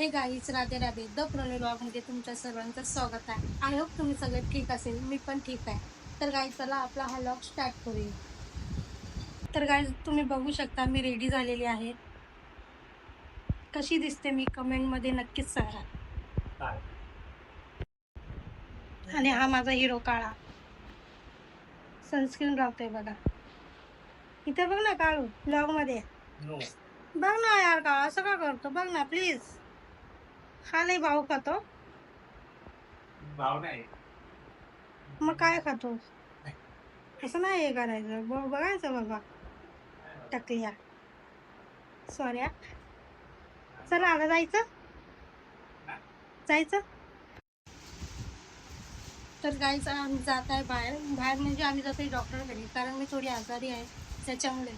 हे गाईच राधे राधे. द प्रणयमध्ये तुमच्या सर्वांचं स्वागत आहे. आय होप तुम्ही सगळे ठीक असेल. मी पण ठीक आहे. तर गाई चला आपला हा लॉग स्टार्ट करूया. तर गाई तुम्ही बघू शकता मी रेडी झालेली आहे. कशी दिसते मी कमेंटमध्ये नक्कीच सांगा. आणि हा माझा हिरो काळा. सनस्क्रीन लावतोय बघा. इथे बघ ना काळू ब्लॉगमध्ये. बघ ना यार काळा असं का करतो? बघ ना प्लीज हा नाही भाऊ खातो. भाव नाही. मग काय खातो? असं नाही हे करायचं. ब- बघायचं बाबा. टकल्या. सॉरी चला आता जायचं? जायचं? तर जायचं आम्ही जात आहे बाहेर. बाहेर म्हणजे आम्ही जातोय डॉक्टरकडे कारण मी थोडी आजारी आहे. त्याच्यामुळे.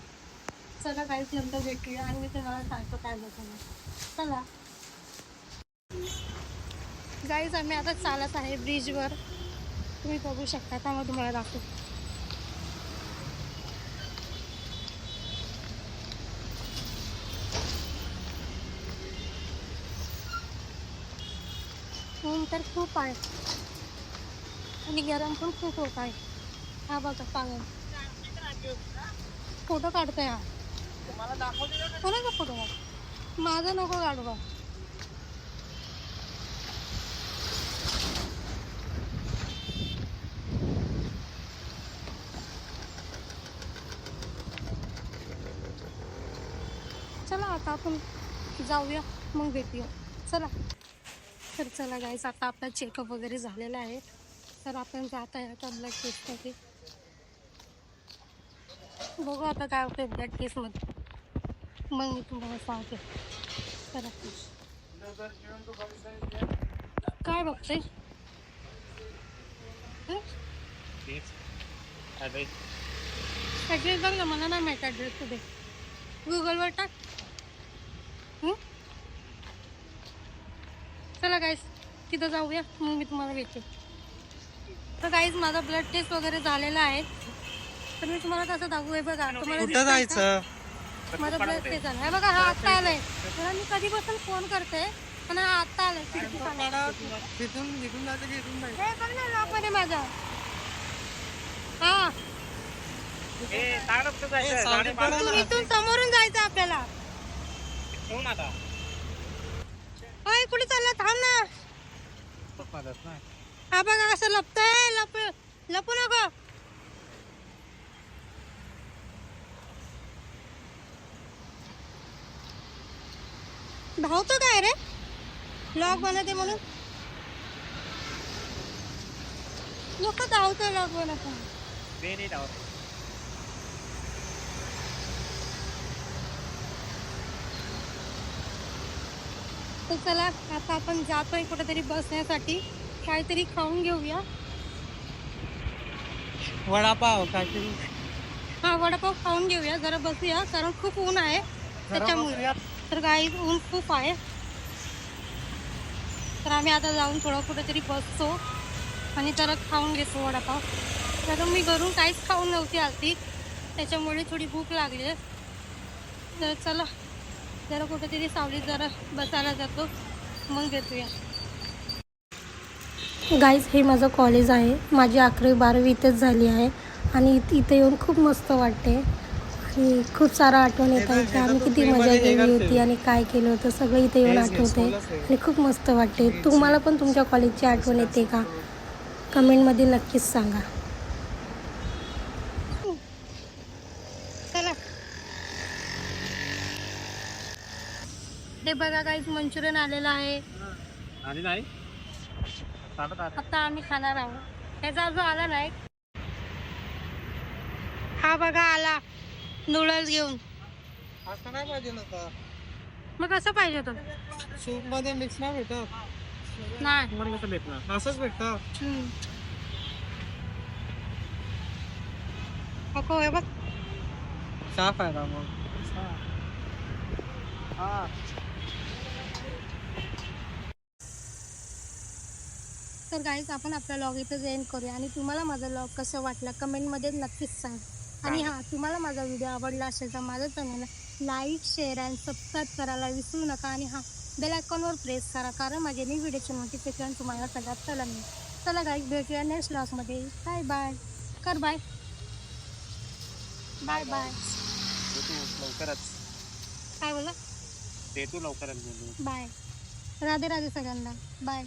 चला काहीच नंतर भेटूया आणि मी तुम्हाला सांगतो काय होतं चला. गाईज आम्ही आता चालत आहे ब्रिजवर तुम्ही बघू शकता का मग तुम्हाला दाखवतो ऊन तर खूप आहे. आणि गरम पण खूप होत आहे. हा बघा पागल फोटो काढतोय हा. कोणाचा फोटो? माझा नको काढू बा चला आता आपण जाऊया मग भेटूया. चला. तर चला गाईस आता आपला चेकअप वगैरे झालेला आहे. तर आपण जात आहे आता ब्लड टेस्टसाठी बघू आता काय होतं ब्लड टेस्टमध्ये मग मी तुम्हाला सांगते. चला. काय बघते ॲड्रेस बघ ना मला नाही माहीत ॲड्रेस कुठे. गुगलवर टाक? चला गाईस तिथं जाऊया. मग मी तुम्हाला भेटते. तर गाईज माझा ब्लड टेस्ट वगैरे झालेला आहे. तर मी तुम्हाला कसं दाखवू. हे बघा तुम्हाला कुठं? जायचं? माझा ब्लड टेस्ट झाला. हे बघा हा आत्ता आलाय. मला मी कधीपासून फोन करते पण हा आत्ता आलाय. तिथून निघून जायचं की इथून जायचं? हे बघ ना लॉकमध्ये माझा. हा. ए, इथून समोरून जायचं आपल्याला. होय कुठे चालला थांब ना. हा बघा कसं लपतंय. लप लपू नको. धावतो काय रे? लॉक बनवते म्हणून. लोक धावतोय लॉक बनवतो. तर चला आता आपण जातोय कुठेतरी बसण्यासाठी काहीतरी खाऊन घेऊया. वडापाव काहीतरी. हा वडापाव खाऊन घेऊया. जरा बसूया कारण खूप ऊन आहे. त्याच्यामुळे तर गाई ऊन खूप आहे. तर आम्ही आता जाऊन थोडं कुठेतरी बसतो आणि जरा खाऊन घेतो वडापाव. कारण मी घरून काहीच खाऊन नव्हती आलती. त्याच्यामुळे थोडी भूक लागली आहे. तर चला. जरा कुठेतरी सावलीत जरा बसायला जातो. मग घेतोया गाईज हे माझं कॉलेज आहे. माझी अकरावी बारावी इथेच झाली आहे. आणि इथे इथे येऊन खूप मस्त वाटते. आणि खूप सारं आठवण येत आहे की आम्ही किती मजा केली होती आणि काय केलं होतं. सगळं इथे येऊन आठवते आणि खूप मस्त वाटते. तुम्हाला पण तुमच्या कॉलेजची आठवण येते का? कमेंटमध्ये नक्कीच सांगा. हे बघा काहीच मंचुरियन आलेलं आहे. आणि नाही? आता. आम्ही खाणार आहोत. त्याचा जो आला नाही हा बघा आला. नूडल्स घेऊन. असं नाही पाहिजे ना मग कसं पाहिजे होतं? सूपमध्ये मिक्स नाही भेटत. नाही. कसं भेटणार? असंच भेटतं. हे बघ. साफ आहे का मग. हा. तर गाईज आपण आपला लॉग इथं एंड करूया. आणि तुम्हाला माझा लॉग कसं वाटलं कमेंटमध्ये नक्कीच सांग. आणि हां तुम्हाला माझा व्हिडिओ आवडला असेल तर माझं channel like share and subscribe करायला विसरू नका. आणि हां बेल आयकॉनवर प्रेस करा कारण माझे न्यू व्हिडिओचे नोटिफिकेशन तुम्हाला सगळ्यात चला मी चला गाईक भेटूया नेक्स्ट क्लासमध्ये बाय बाय कर बाय बाय बाय लवकरच. काय बोला भेटू लवकरच. बाय राधे राधे सगळ्यांना. बाय